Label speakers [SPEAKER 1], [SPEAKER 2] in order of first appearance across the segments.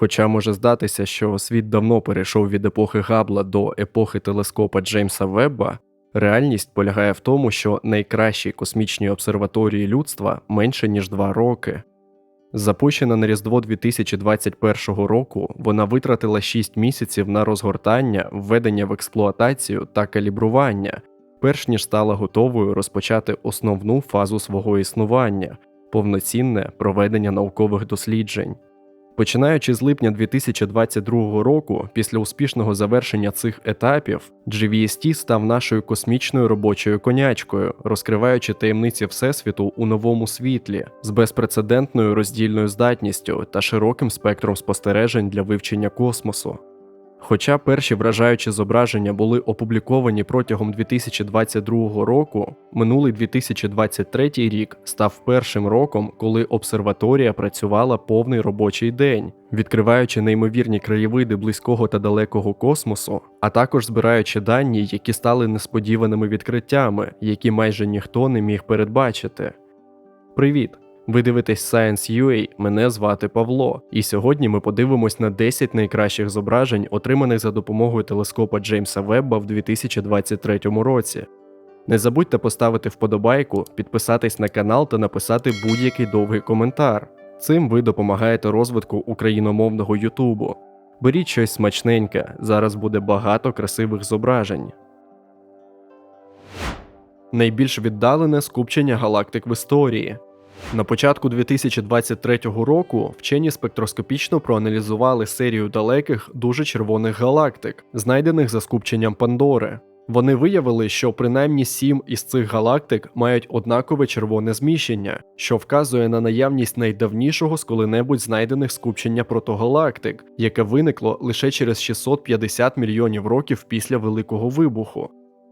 [SPEAKER 1] Хоча може здатися, що світ давно перейшов від епохи Габла до епохи телескопа Джеймса Вебба, реальність полягає в тому, що найкращій космічній обсерваторії людства менше ніж два роки. Запущена на Різдво 2021 року, вона витратила 6 місяців на розгортання, введення в експлуатацію та калібрування, перш ніж стала готовою розпочати основну фазу свого існування повноцінне проведення наукових досліджень. Починаючи з липня 2022 року, після успішного завершення цих етапів, GVST став нашою космічною робочою конячкою, розкриваючи таємниці Всесвіту у новому світлі з безпрецедентною роздільною здатністю та широким спектром спостережень для вивчення космосу. Хоча перші вражаючі зображення були опубліковані протягом 2022 року, минулий 2023 рік став першим роком, коли обсерваторія працювала повний робочий день, відкриваючи неймовірні краєвиди близького та далекого космосу, а також збираючи дані, які стали несподіваними відкриттями, які майже ніхто не міг передбачити. Привіт! Ви дивитесь Science.ua, мене звати Павло, і сьогодні ми подивимось на 10 найкращих зображень, отриманих за допомогою телескопа Джеймса Вебба в 2023 році. Не забудьте поставити вподобайку, підписатись на канал та написати будь-який довгий коментар. Цим ви допомагаєте розвитку україномовного Ютубу. Беріть щось смачненьке, зараз буде багато красивих зображень. Найбільш віддалене скупчення галактик в історії. На початку 2023 року вчені спектроскопічно проаналізували серію далеких дуже червоних галактик, знайдених за скупченням Пандори. Вони виявили, що принаймні сім із цих галактик мають однакове червоне зміщення, що вказує на наявність найдавнішого з коли-небудь знайдених скупчення протогалактик, яке виникло лише через 650 мільйонів років після Великого вибуху.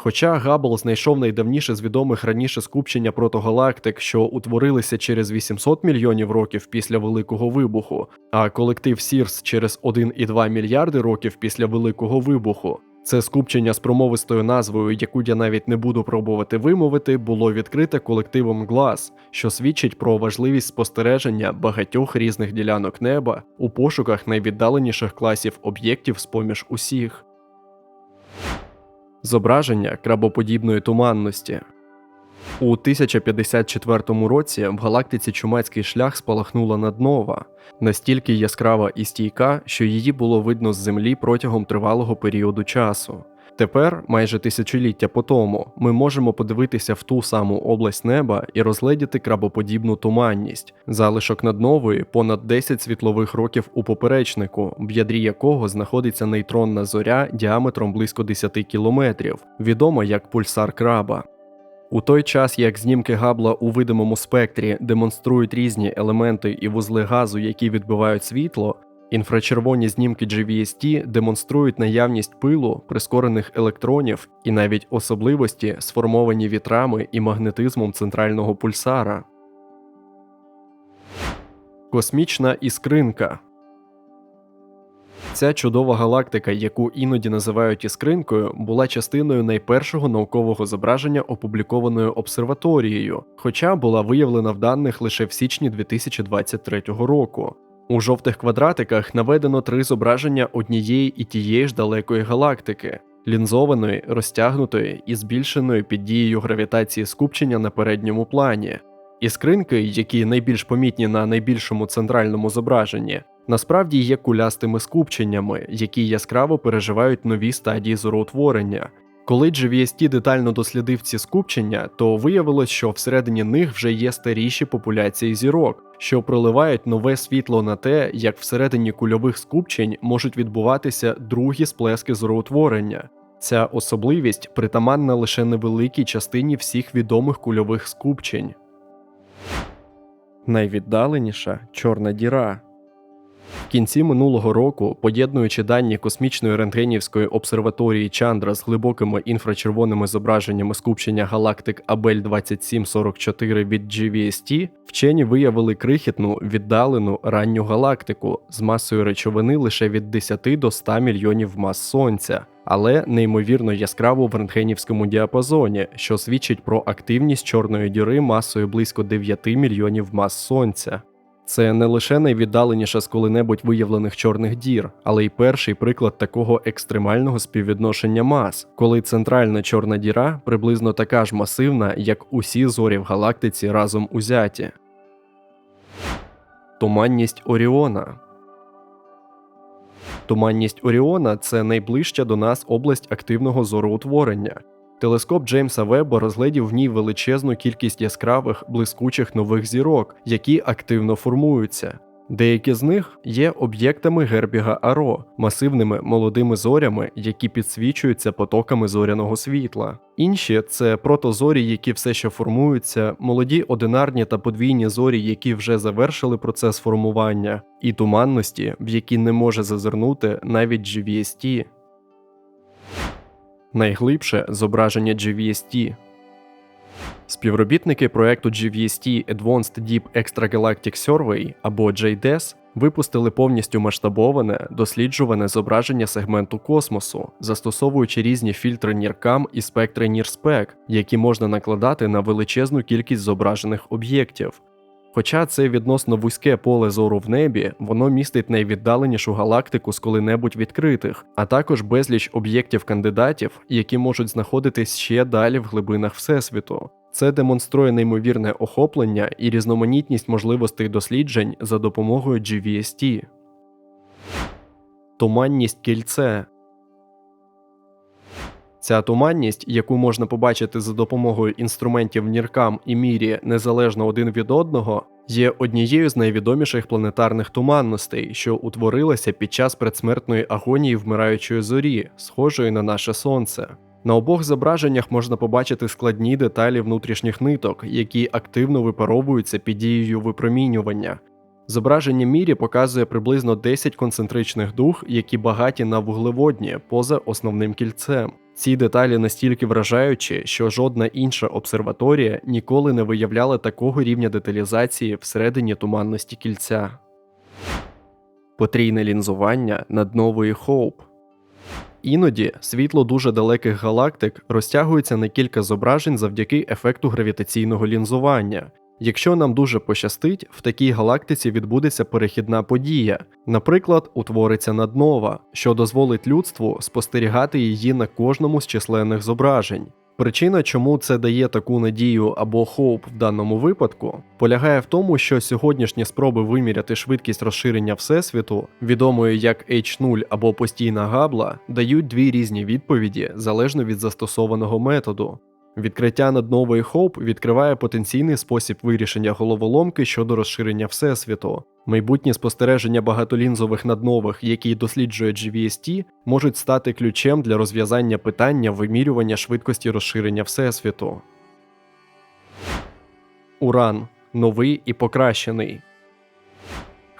[SPEAKER 1] Хоча Габл знайшов найдавніше з відомих раніше скупчення протогалактик, що утворилися через 800 мільйонів років після Великого вибуху, а колектив Сірс через 1,2 мільярди років після Великого вибуху. Це скупчення з промовистою назвою, яку я навіть не буду пробувати вимовити, було відкрите колективом GLASS, що свідчить про важливість спостереження багатьох різних ділянок неба у пошуках найвіддаленіших класів об'єктів з поміж усіх. Зображення крабоподібної туманності. У 1054 році в галактиці Чумацький шлях спалахнула наднова, настільки яскрава і стійка, що її було видно з Землі протягом тривалого періоду часу. Тепер, майже тисячоліття по тому, ми можемо подивитися в ту саму область неба і розгледіти крабоподібну туманність, залишок наднової понад 10 світлових років у поперечнику, в ядрі якого знаходиться нейтронна зоря діаметром близько 10 кілометрів, відома як пульсар краба. У той час, як знімки Габла у видимому спектрі демонструють різні елементи і вузли газу, які відбивають світло, інфрачервоні знімки GVST демонструють наявність пилу, прискорених електронів і навіть особливості, сформовані вітрами і магнетизмом центрального пульсара. Космічна іскринка Ця чудова галактика, яку іноді називають іскринкою, була частиною найпершого наукового зображення, опублікованою обсерваторією, хоча була виявлена в даних лише в січні 2023 року. У жовтих квадратиках наведено три зображення однієї і тієї ж далекої галактики, лінзованої, розтягнутої і збільшеної під дією гравітації скупчення на передньому плані. Іскринки, які найбільш помітні на найбільшому центральному зображенні, насправді є кулястими скупченнями, які яскраво переживають нові стадії зороутворення. Коли GVST детально дослідив ці скупчення, то виявилось, що всередині них вже є старіші популяції зірок, що проливають нове світло на те, як всередині кульових скупчень можуть відбуватися другі сплески зороутворення. Ця особливість притаманна лише невеликій частині всіх відомих кульових скупчень. Найвіддаленіша чорна діра. В кінці минулого року, поєднуючи дані космічної рентгенівської обсерваторії Чандра з глибокими інфрачервоними зображеннями скупчення галактик Абель 2744 від GVST, вчені виявили крихітну віддалену ранню галактику з масою речовини лише від 10 до 100 мільйонів мас сонця. Але неймовірно яскраво в рентгенівському діапазоні, що свідчить про активність чорної діри масою близько 9 мільйонів мас сонця. Це не лише найвіддаленіша з коли-небудь виявлених чорних дір, але й перший приклад такого екстремального співвідношення мас, коли центральна чорна діра приблизно така ж масивна, як усі зорі в галактиці разом узяті. Туманність Оріона Туманність Оріона це найближча до нас область активного зороутворення. Телескоп Джеймса Веба розглядів в ній величезну кількість яскравих, блискучих нових зірок, які активно формуються. Деякі з них є об'єктами Гербіга Аро, масивними молодими зорями, які підсвічуються потоками зоряного світла. Інші це протозорі, які все ще формуються, молоді одинарні та подвійні зорі, які вже завершили процес формування, і туманності, в які не може зазирнути навіть GVST. Найглибше зображення GVST. Співробітники проекту GVST Advanced Deep Extragalactic Survey або JDES випустили повністю масштабоване досліджуване зображення сегменту космосу, застосовуючи різні фільтри NIRCam і спектри NIRSPEC, які можна накладати на величезну кількість зображених об'єктів. Хоча це відносно вузьке поле зору в небі, воно містить найвіддаленішу галактику з коли-небудь відкритих, а також безліч об'єктів кандидатів, які можуть знаходитись ще далі в глибинах Всесвіту. Це демонструє неймовірне охоплення і різноманітність можливостей досліджень за допомогою GVST. Туманність кільце Ця туманність, яку можна побачити за допомогою інструментів Ніркам і Мірі незалежно один від одного, є однією з найвідоміших планетарних туманностей, що утворилася під час предсмертної агонії вмираючої зорі, схожої на наше сонце. На обох зображеннях можна побачити складні деталі внутрішніх ниток, які активно випаровуються під дією випромінювання. Зображення мірі показує приблизно 10 концентричних дух, які багаті на вуглеводні поза основним кільцем. Ці деталі настільки вражаючі, що жодна інша обсерваторія ніколи не виявляла такого рівня деталізації всередині туманності кільця. Потрійне лінзування над нової Хоуп Іноді світло дуже далеких галактик розтягується на кілька зображень завдяки ефекту гравітаційного лінзування. Якщо нам дуже пощастить, в такій галактиці відбудеться перехідна подія, наприклад, утвориться наднова, що дозволить людству спостерігати її на кожному з численних зображень. Причина, чому це дає таку надію або хоуп в даному випадку, полягає в тому, що сьогоднішні спроби виміряти швидкість розширення Всесвіту, відомої як H0 або постійна габла, дають дві різні відповіді залежно від застосованого методу. Відкриття наднової Хоуп відкриває потенційний спосіб вирішення головоломки щодо розширення Всесвіту. Майбутні спостереження багатолінзових наднових, які досліджує GVST, можуть стати ключем для розв'язання питання вимірювання швидкості розширення Всесвіту. Уран новий і покращений.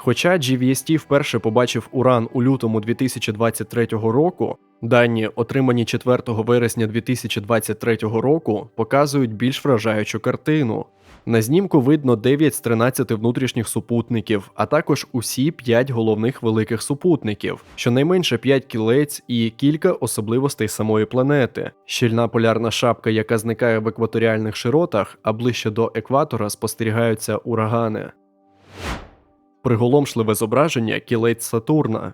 [SPEAKER 1] Хоча GVST вперше побачив Уран у лютому 2023 року, дані, отримані 4 вересня 2023 року, показують більш вражаючу картину. На знімку видно 9 з 13 внутрішніх супутників, а також усі 5 головних великих супутників, щонайменше 5 кілець і кілька особливостей самої планети, щільна полярна шапка, яка зникає в екваторіальних широтах, а ближче до екватора спостерігаються урагани приголомшливе зображення кілець Сатурна,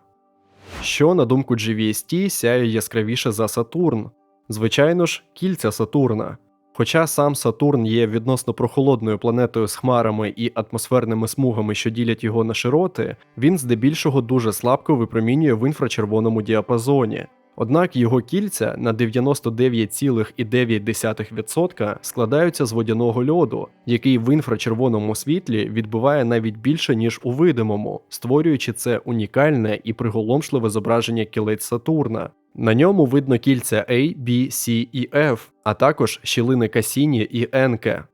[SPEAKER 1] що, на думку GVST, сяє яскравіше за Сатурн, звичайно ж, кільця Сатурна. Хоча сам Сатурн є відносно прохолодною планетою з хмарами і атмосферними смугами, що ділять його на широти, він здебільшого дуже слабко випромінює в інфрачервоному діапазоні, Однак його кільця на 99,9% складаються з водяного льоду, який в інфрачервоному світлі відбиває навіть більше, ніж у видимому, створюючи це унікальне і приголомшливе зображення кілець Сатурна. На ньому видно кільця A, B, C і F, а також щілини Касіні і Енке.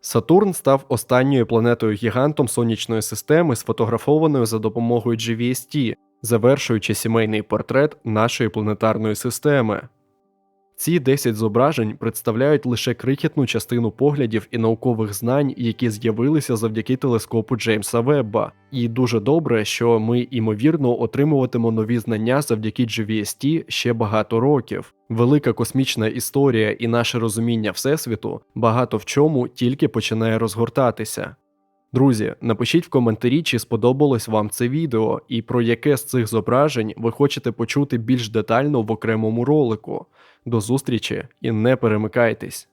[SPEAKER 1] Сатурн став останньою планетою гігантом сонячної системи, сфотографованою за допомогою GVST, завершуючи сімейний портрет нашої планетарної системи. Ці 10 зображень представляють лише крихітну частину поглядів і наукових знань, які з'явилися завдяки телескопу Джеймса Вебба, і дуже добре, що ми ймовірно отримуватимо нові знання завдяки GVST ще багато років. Велика космічна історія і наше розуміння Всесвіту багато в чому тільки починає розгортатися. Друзі, напишіть в коментарі, чи сподобалось вам це відео, і про яке з цих зображень ви хочете почути більш детально в окремому ролику. До зустрічі і не перемикайтесь!